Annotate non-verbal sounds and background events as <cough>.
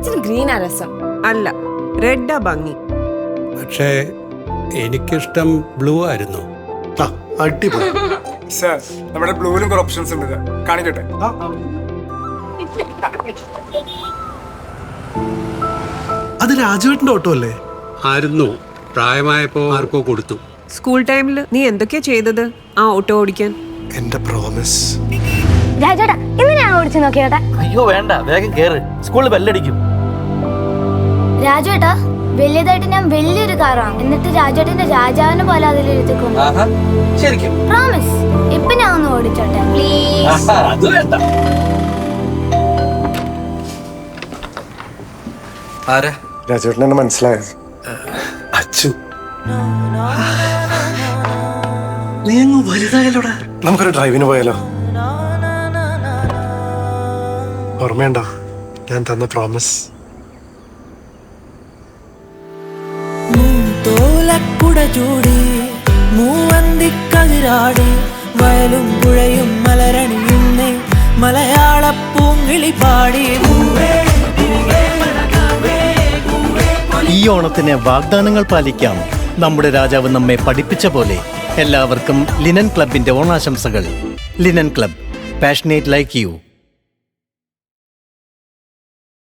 അച്ഛന് ഗ്രീനാ രസം. അല്ല റെഡാ ഭംഗി. പക്ഷേ എനിക്കിഷ്ടം ബ്ലൂ ആയിരുന്നു. ആ അടിപൊളി. <laughs> സാർ നമ്മുടെ ബ്ലൂവിലും കുറെ ഓപ്ഷൻസ് ഉണ്ട്. കാണിക്കട്ടെ? അത് രാജുവേട്ടന്റെ ഓട്ടോ അല്ലേ? ആയിരുന്നു. പ്രായമായപ്പോ ആർക്കോ കൊടുത്തു. സ്കൂൾ ടൈമിൽ നീ എന്തൊക്കെയാ ചെയ്തത് ആ ഓട്ടോ ഓടിക്കാൻ? എന്റെ പ്രോമിസ് രാജേട്ടാ ഇന്ന് ഞാൻ ഓടിച്ചു നോക്കിയേട്ടാ? അയ്യോ വേണ്ട. വേഗം കേറ്. സ്കൂളിൽ ബെല്ലടിക്കും രാജേട്ടാ വലിയതായിട്ട് ഞാൻ വലിയൊരു കാർ വാങ്ങും എന്നിട്ട് രാജേട്ടന്റെ രാജാവിനെ പോലെ അതിൽ ആഹാ ശരിക്കും. പ്രോമിസ് ഇപ്പൊ ഞാൻ ഒന്ന് ഓടിച്ചോട്ടെ. പ്ലീസ് ആഹാ, അത് വേണ്ട. ആരാ? രാജുവേട്ടൻ എന്നെ അച്ചു. നീ അങ്ങ് വലുതായല്ലോടാ. നമുക്കൊരു ഡ്രൈവിന് പോയാലോ? ഓർമ്മയുണ്ടോ? ഞാൻ തന്ന പ്രോമിസ് ചൂടി മൂവന്തി കതിരാടി വയലും പുഴയും മലരണിയുന്ന മലയാള പൂങ്കിളി പാടി. ഈ ഓണത്തിന് വാഗ്ദാനങ്ങൾ പാലിക്കാം. നമ്മുടെ രാജാവ് നമ്മെ പഠിപ്പിച്ച പോലെ എല്ലാവർക്കും ലിനൻ ക്ലബിന്റെ ഓണാശംസകൾ. Linen club passionate like you.